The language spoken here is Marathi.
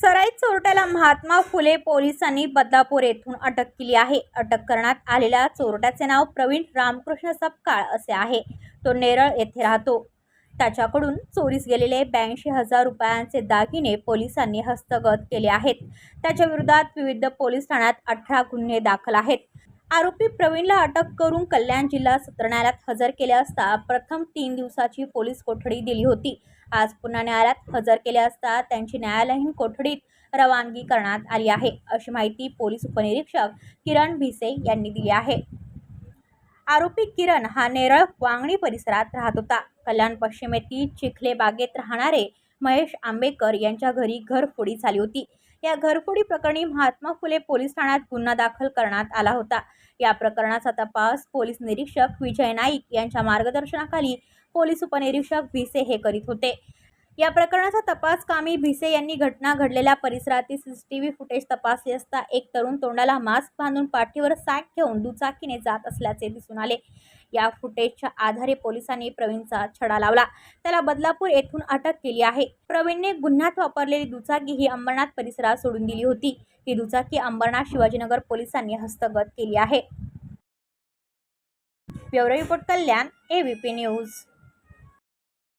सराई चोरट्याला महात्मा फुले पोलिसांनी बदलापूर येथून अटक केली आहे. अटक करण्यात आलेल्या चोरट्याचे नाव प्रवीण रामकृष्ण सपकाळ असे आहे. तो नेरळ येथे राहतो. त्याच्याकडून चोरीस गेलेले ब्याऐंशी हजार रुपयांचे दागिने पोलिसांनी हस्तगत केले आहेत. त्याच्या विरोधात विविध पोलीस ठाण्यात अठरा गुन्हे दाखल आहेत. आरोपी प्रवीणला अटक करून कल्याण जिल्हा सत्र न्यायालयात हजर केले असता प्रथम तीन दिवसाची पोलीस कोठडी दिली होती. आज पुन्हा न्यायालयात हजर केले असता त्यांची न्यायालयीन कोठडीत रवानगी करण्यात आली आहे अशी माहिती पोलीस उपनिरीक्षक किरण भिसे यांनी दिली आहे. आरोपी किरण हा नेरळ वांगणी परिसरात राहत होता. कल्याण पश्चिमेतील चिखले बागेत राहणारे महेश आंबेकर यांच्या घरी घरफोडी झाली होती. या घरफोडी प्रकरणी महात्मा फुले पोलीस ठाण्यात गुन्हा दाखल करण्यात आला होता. या प्रकरणाचा तपास पोलीस निरीक्षक विजय नाईक यांच्या मार्गदर्शनाखाली पोलीस उपनिरीक्षक भिसे हे करीत होते. या प्रकरणाचा तपास कामी भिसे यांनी घटना घडलेल्या परिसरातील C C T V footage तपासले असता एक तरुण तोंडाला मास्क बांधून पाठीवर सॅक घेऊन दुचाकीने जात असल्याचे दिसून आले. या फुटेजच्या आधारे पोलिसांनी प्रवीणचा छडा लावला. त्याला बदलापूर येथून अटक केली आहे. प्रवीणने गुन्ह्यात वापरलेली दुचाकी ही अंबरनाथ परिसरात सोडून दिली होती. ही दुचाकी अंबरनाथ शिवाजीनगर पोलिसांनी हस्तगत केली आहे. Bureau report Kalyan ABP news.